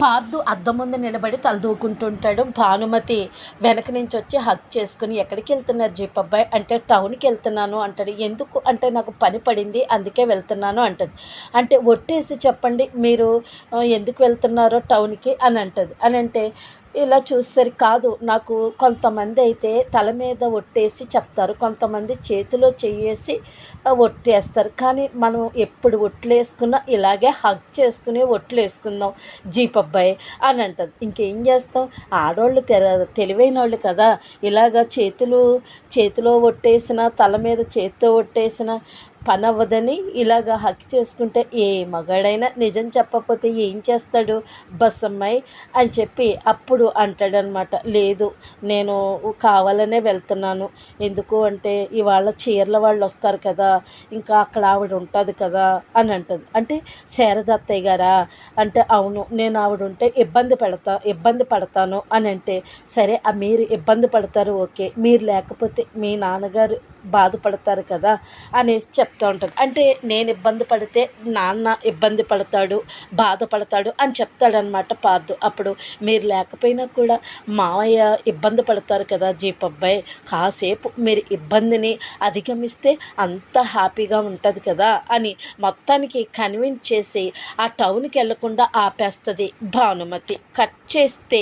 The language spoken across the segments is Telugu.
పార్థు అద్దం ముందు నిలబడి తలదూకుంటుంటాడు. భానుమతి వెనక నుంచి వచ్చి హక్ చేసుకుని ఎక్కడికి వెళ్తున్నారు జీప్ అబ్బాయి? అంటే టౌన్కి వెళ్తున్నాను అంటాడు ఎందుకు? అంటే నాకు పని పడింది అందుకే వెళ్తున్నాను అంటది. అంటే ఒట్టేసి చెప్పండి మీరు ఎందుకు వెళ్తున్నారో టౌన్కి అని అంటది. అని అంటే ఇలా చూసేసరికి కాదు నాకు కొంతమంది అయితే తల మీద ఒట్టేసి చెప్తారు. కొంతమంది చేతిలో చేయేసి ఒట్టేస్తారు. కానీ మనం ఎప్పుడు ఒట్లేసుకున్నా ఇలాగే హగ్ చేసుకుని ఒట్లేసుకుందాం. జీప్ అబ్బాయి అని అంటది. ఇంకేం చేస్తాం? ఆడవాళ్ళు తెర తెలివైన వాళ్ళు కదా. ఇలాగ చేతులు చేతిలో ఒట్టేసిన తల మీద చేతితో ఒట్టేసిన పని అవ్వదని ఇలాగ హక్ చేసుకుంటే ఏ మగాడైనా నిజం చెప్పకపోతే ఏం చేస్తాడు? బస్సమ్మాయి అని చెప్పి అప్పుడు అంటాడనమాట. లేదు నేను కావాలనే వెళ్తున్నాను. ఎందుకు అంటే ఇవాళ చీరల వాళ్ళు వస్తారు కదా ఇంకా అక్కడ ఆవిడ ఉంటుంది కదా అని అంటుంది. అంటే శారదత్తయ్య గారా? అంటే అవును నేను ఆవిడ ఉంటే ఇబ్బంది పెడతా ఇబ్బంది పడతాను అని అంటే సరే మీరు ఇబ్బంది పడతారు ఓకే మీరు లేకపోతే మీ నాన్నగారు బాధపడతారు కదా అనేసి చెప్తూ ఉంటుంది. అంటే నేను ఇబ్బంది పడితే నాన్న ఇబ్బంది పడతాడు బాధపడతాడు అని చెప్తాడనమాట పార్దు. అప్పుడు మీరు లేకపోయినా కూడా మావయ్య ఇబ్బంది పడతారు కదా జీపబ్బాయి కాసేపు మీరు ఇబ్బందిని అధిగమిస్తే అంత హ్యాపీగా ఉంటుంది కదా అని మొత్తానికి కన్విన్స్ చేసి ఆ టౌన్కి లేకుండా ఆపేస్తుంది భానుమతి. కట్ చేస్తే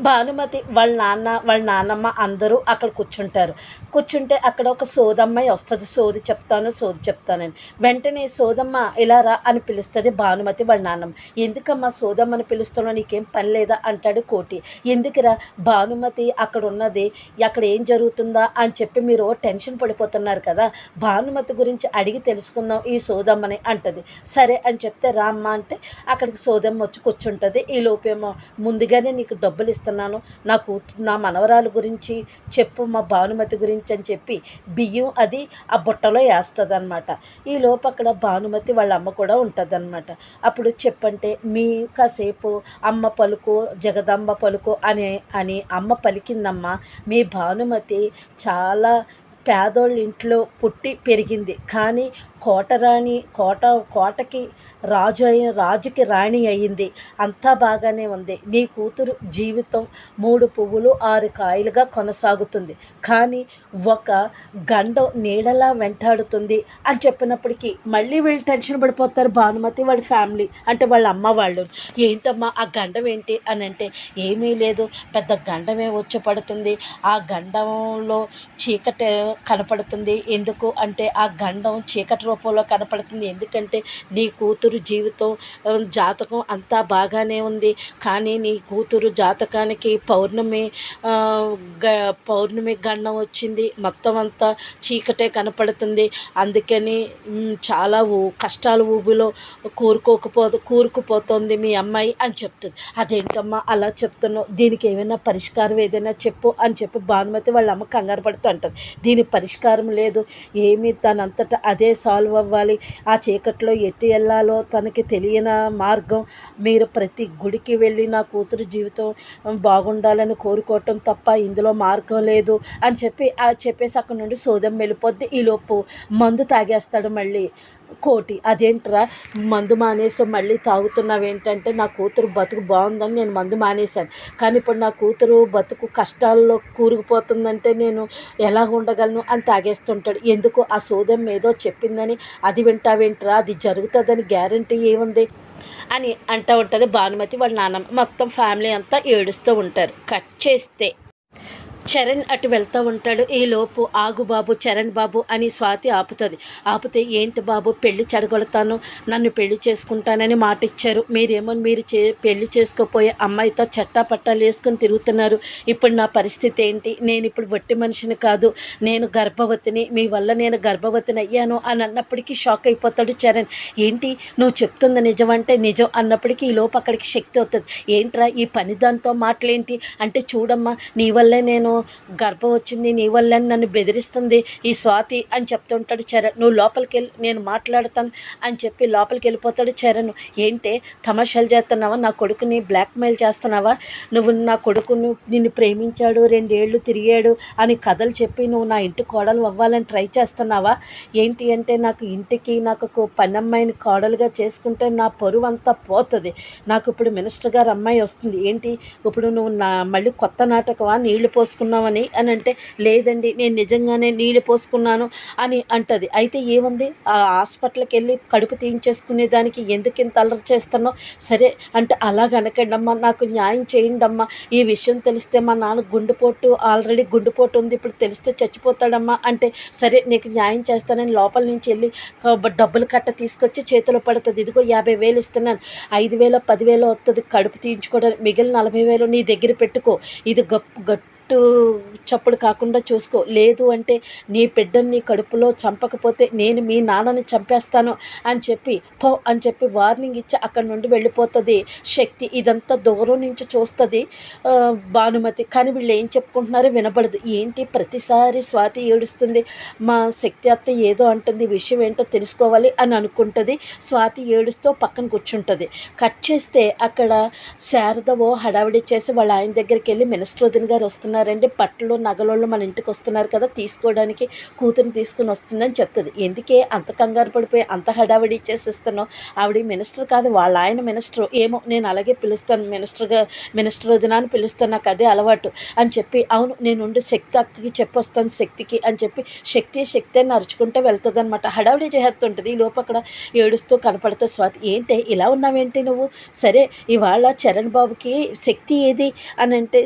భానుమతి వాళ్ళ నాన్న వాళ్ళ నాన్నమ్మ అందరూ అక్కడ కూర్చుంటారు. కూర్చుంటే అక్కడ ఒక సోదమ్మాయి వస్తుంది. సోది చెప్తాను సోది చెప్తానని. వెంటనే సోదమ్మ ఇలా రా అని పిలుస్తుంది భానుమతి వాళ్ళ నాన్నమ్మ. ఎందుకమ్మా సోదమ్మని పిలుస్తున్నావు? నీకేం పని లేదా? అంటాడు కోటి. ఎందుకురా? భానుమతి అక్కడ ఉన్నది. అక్కడ ఏం జరుగుతుందా? అని చెప్పి మీరు టెన్షన్ పడిపోతున్నారు కదా. భానుమతి గురించి అడిగి తెలుసుకుందాం ఈ సోదమ్మని అంటది. సరే అని చెప్తే రామ్మ అంటే అక్కడికి సోదమ్మ వచ్చి కూర్చుంటుంది. ఈ లోపేమో ముందుగానే నీకు డబ్బులు ఇస్తున్నాను నా కూతు నా మనవరాలు గురించి చెప్పు మా భానుమతి గురించి అని చెప్పి బియ్యం అది ఆ బుట్టలో వేస్తుందన్నమాట. ఈ లోపు అక్కడ భానుమతి వాళ్ళ అమ్మ కూడా ఉంటుంది అప్పుడు చెప్పంటే మీ కాసేపు అమ్మ పలుకు జగదంబ పలుకు అనే అని అమ్మ పలికిందమ్మ. మీ భానుమతి చాలా పేదోళ్ళ ఇంట్లో పుట్టి పెరిగింది. కానీ కోటరాణి కోట కోటకి రాజు అయిన రాజుకి రాణి అయ్యింది అంతా బాగానే ఉంది. నీ కూతురు జీవితం మూడు పువ్వులు ఆరు కాయలుగా కొనసాగుతుంది. కానీ ఒక గండం నీడలా వెంటాడుతుంది అని చెప్పినప్పటికీ మళ్ళీ వీళ్ళు టెన్షన్ పడిపోతారు. భానుమతి వాళ్ళ ఫ్యామిలీ అంటే వాళ్ళ అమ్మ వాళ్ళు. ఏంటమ్మా ఆ గండం ఏంటి అని అంటే ఏమీ లేదు. పెద్ద గండమే వచ్చి పడుతుంది. ఆ గండంలో చీకటి కనపడుతుంది. ఎందుకు అంటే ఆ గండం చీకటి రూపంలో కనపడుతుంది. ఎందుకంటే నీ కూతురు జీవితం జాతకం అంతా బాగానే ఉంది. కానీ నీ కూతురు జాతకానికి పౌర్ణమి గ పౌర్ణమి గండం వచ్చింది. మొత్తం అంతా చీకటే కనపడుతుంది. అందుకని చాలా ఊ కష్టాలు ఊబిలో కూరుకోకపో కూరుకుపోతుంది మీ అమ్మాయి అని చెప్తుంది. అదేంటమ్మా అలా చెప్తున్నావు? దీనికి ఏమైనా పరిష్కారం ఏదైనా చెప్పు అని చెప్పి భానుమతి వాళ్ళ అమ్మ కంగారు పడుతూ అంటుంది. దీని పరిష్కారం లేదు. ఏమి తనంతటా అదే సాల్వ్ అవ్వాలి. ఆ చీకట్లో ఎట్టి వెళ్ళాలో తనకి తెలియని మార్గం. మీరు ప్రతి గుడికి వెళ్ళి నా కూతురు జీవితం బాగుండాలని కోరుకోవటం తప్ప ఇందులో మార్గం లేదు అని చెప్పి ఆ చెప్పేసి అక్కడ నుండి సోదం వెళ్ళిపోద్ది. ఈలోపు మందు తాగేస్తాడు మళ్ళీ. కోటి అదేంట్రా? మందు మానేసి మళ్ళీ తాగుతున్నావు ఏంటంటే నా కూతురు బతుకు బాగుందని నేను మందు మానేశాను. కానీ ఇప్పుడు నా కూతురు బతుకు కష్టాల్లో కూరుకుపోతుందంటే నేను ఎలా ఉండగలను? అని తాగేస్తుంటాడు. ఎందుకు? ఆ సోదం ఏదో చెప్పిందని. అది వింటావేంట్రా? అది జరుగుతుందని గ్యారంటీ ఏముంది? అని అంటూ ఉంటుంది భానుమతి వాళ్ళ నాన్నమ్మ. మొత్తం ఫ్యామిలీ అంతా ఏడుస్తూ ఉంటారు. కట్ చేస్తే చరణ్ అటు వెళ్తూ ఉంటాడు. ఈ లోపు ఆగు బాబు చరణ్ బాబు అని స్వాతి ఆపుతుంది. ఆపితే ఏంటి బాబు పెళ్ళి చెడగొడతాను? నన్ను పెళ్ళి చేసుకుంటానని మాట ఇచ్చారు. మీరేమో మీరు చే పెళ్ళి చేసుకోపోయే అమ్మాయితో చట్టా పట్టాలు వేసుకొని తిరుగుతున్నారు. ఇప్పుడు నా పరిస్థితి ఏంటి? నేను ఇప్పుడు వట్టి మనిషిని కాదు. నేను గర్భవతిని. మీ వల్ల నేను గర్భవతిని అయ్యాను అని అన్నప్పటికీ షాక్ అయిపోతాడు చరణ్. ఏంటి? నువ్వు చెప్తుంది అంటే నిజం అన్నప్పటికీ ఈ లోపు అక్కడికి శక్తి అవుతుంది ఏంట్రా? ఈ పని దాంతో మాటలేంటి? అంటే చూడమ్మా నీ వల్లే నేను గర్భం వచ్చింది నీ వల్ల నన్ను బెదిరిస్తుంది ఈ స్వాతి అని చెప్తుంటాడు చరణ్. నువ్వు లోపలికి వెళ్ళి నేను మాట్లాడతాను అని చెప్పి లోపలికి వెళ్ళిపోతాడు చరణ్. ఏంటే తమాషాలు చేస్తున్నావా? నా కొడుకుని బ్లాక్మెయిల్ చేస్తున్నావా? నువ్వు నా కొడుకును నిన్ను ప్రేమించాడు రెండేళ్ళు తిరిగాడు అని కథలు చెప్పి నువ్వు నా ఇంటి కోడలు అవ్వాలని ట్రై చేస్తున్నావా? ఏంటి అంటే నాకు ఇంటికి నాకు పని పనమ్మాయిని కోడలుగా చేసుకుంటే నా పరువు అంతా పోతుంది. నాకు ఇప్పుడు మినిస్టర్ గారు అమ్మాయి వస్తుంది. ఏంటి? ఇప్పుడు నువ్వు నా మళ్ళీ కొత్త నాటకమా? నీళ్ళు పోసుకున్నావని అని అంటే లేదండి నేను నిజంగానే నీళ్ళు పోసుకున్నాను అని అంటది. అయితే ఏముంది? ఆ హాస్పిటల్కి వెళ్ళి కడుపు తీయించేసుకునే దానికి ఎందుకు ఇంత అల్లరి చేస్తున్నావు? సరే అంటే అలాగనకండి అమ్మా నాకు న్యాయం చేయండి అమ్మా ఈ విషయం తెలిస్తే మా నాన్న గుండెపోటు ఆల్రెడీ గుండెపోటు ఉంది ఇప్పుడు తెలిస్తే చచ్చిపోతాడమ్మా అంటే సరే నీకు న్యాయం చేస్తానని లోపల నుంచి వెళ్ళి డబ్బులు కట్ట తీసుకొచ్చి చేతిలో పడుతుంది. ఇదిగో యాభై వేలు ఇస్తున్నాను. ఐదు వేలు పదివేలు వస్తుంది కడుపు తీయించుకోవడానికి మిగిలిన నలభై వేలు నీ దగ్గర పెట్టుకో. ఇది గప్ గట్టు చప్పుడు కాకుండా చూసుకో. లేదు అంటే నీ బిడ్డని నీ కడుపులో చంపకపోతే నేను మీ నాన్నని చంపేస్తాను అని చెప్పి పో అని చెప్పి వార్నింగ్ ఇచ్చి అక్కడి నుండి వెళ్ళిపోతుంది. శక్తి ఇదంతా దూరం నుంచి చూస్తుంది. భానుమతి. కానీ వీళ్ళు ఏం చెప్పుకుంటున్నారో వినబడదు. ఏంటి? ప్రతిసారి స్వాతి ఏడుస్తుంది. మా శక్తి అత్త ఏదో అంటుంది విషయం ఏంటో తెలుసుకోవాలి అని అనుకుంటుంది. స్వాతి ఏడుస్తూ పక్కన కూర్చుంటుంది. కట్ చేస్తే అక్కడ శారదవో హడావిడి చేసి వాళ్ళ ఆయన దగ్గరికి వెళ్ళి మినిస్టర్ గారు వస్తున్నారు. వస్తున్నారండి బట్టలు నగలోళ్ళు మన ఇంటికి వస్తున్నారు కదా తీసుకోవడానికి కూతురు తీసుకుని వస్తుందని చెప్తుంది. ఎందుకే అంత కంగారు పడిపోయి అంత హడావిడి ఇచ్చేసిస్తున్నావు? ఆవిడ మినిస్టర్ కాదు వాళ్ళ ఆయన మినిస్టర్. ఏమో నేను అలాగే పిలుస్తాను మినిస్టర్గా మినిస్టర్ వదిన అని పిలుస్తాను నాకు అదే అలవాటు అని చెప్పి అవును నేను ఉండి శక్తి అక్కకి చెప్పొస్తాను శక్తికి అని చెప్పి శక్తి శక్తి అని నరుచుకుంటే వెళ్తుంది అనమాట హడావిడి చేస్తుంటుంది. ఈ లోపు అక్కడ ఏడుస్తూ కనపడుతుంది స్వాతి ఏంటి ఇలా ఉన్నావేంటి నువ్వు? సరే ఇవాళ చరణ్ బాబుకి శక్తి ఏది? అని అంటే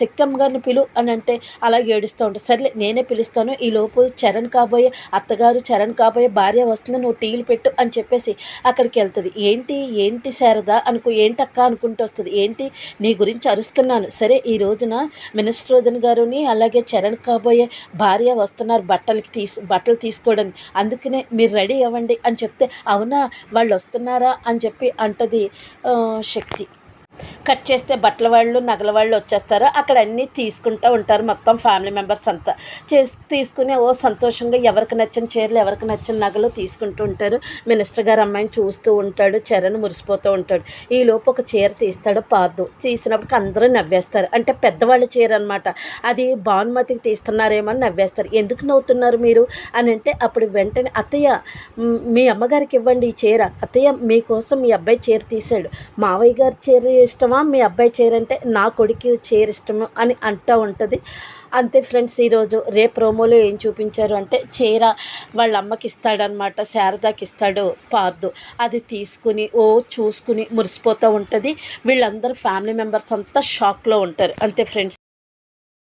శక్తి అమ్మగారిని పిలు అని అంటే అలాగే ఏడుస్తూ ఉంటుంది సర్లే నేనే పిలుస్తాను. ఈ లోపు చరణ్ కాబోయే అత్తగారు చరణ్ కాబోయే భార్య వస్తుంది నువ్వు టీలు పెట్టు అని చెప్పేసి అక్కడికి వెళ్తుంది. ఏంటి ఏంటి శారద అనుకో ఏంటక్క అనుకుంటూ వస్తుంది. ఏంటి నీ గురించి అరుస్తున్నాను. సరే ఈ రోజున మినిస్టర్ గారుని అలాగే చరణ్ కాబోయే భార్య వస్తున్నారు బట్టలకి తీసు బట్టలు తీసుకోవడానికి. అందుకనే మీరు రెడీ అవ్వండి అని చెప్తే అవునా వాళ్ళు వస్తున్నారా అని చెప్పి అంటది శక్తి. కట్ చేస్తే బట్టల వాళ్ళు నగల వాళ్ళు వచ్చేస్తారు. అక్కడ అన్నీ తీసుకుంటూ ఉంటారు మొత్తం ఫ్యామిలీ మెంబర్స్ అంతా. చేసి తీసుకుని ఓ సంతోషంగా ఎవరికి నచ్చిన చీరలు ఎవరికి నచ్చిన నగలు తీసుకుంటూ ఉంటారు. మినిస్టర్ గారు అమ్మాయిని చూస్తూ ఉంటాడు చరణ్ మురిసిపోతూ ఉంటాడు. ఈ లోపు ఒక చీర తీస్తాడు పార్దు. తీసినప్పటికి అందరూ నవ్వేస్తారు. అంటే పెద్దవాళ్ళ చీర అనమాట అది భానుమతికి తీస్తున్నారేమో అని నవ్వేస్తారు. ఎందుకు నవ్వుతున్నారు మీరు? అని అంటే అప్పుడు వెంటనే అత్తయ్య మీ అమ్మగారికి ఇవ్వండి ఈ చీర. అత్తయ్య మీకోసం మీ అబ్బాయి చీర తీశాడు. మావయ్య గారి చీర ఇష్టమా? మీ అబ్బాయి చీర అంటే నా కొడుకు చీర ఇష్టము అని అంటూ ఉంటుంది. అంతే ఫ్రెండ్స్ ఈరోజు రేపు ప్రోమోలో ఏం చూపించారు అంటే చీర వాళ్ళ అమ్మకి ఇస్తాడనమాట శారదాకి ఇస్తాడు పార్దు. అది తీసుకుని ఓ చూసుకుని మురిసిపోతూ ఉంటుంది. వీళ్ళందరూ ఫ్యామిలీ మెంబర్స్ అంతా షాక్లో ఉంటారు. అంతే ఫ్రెండ్స్.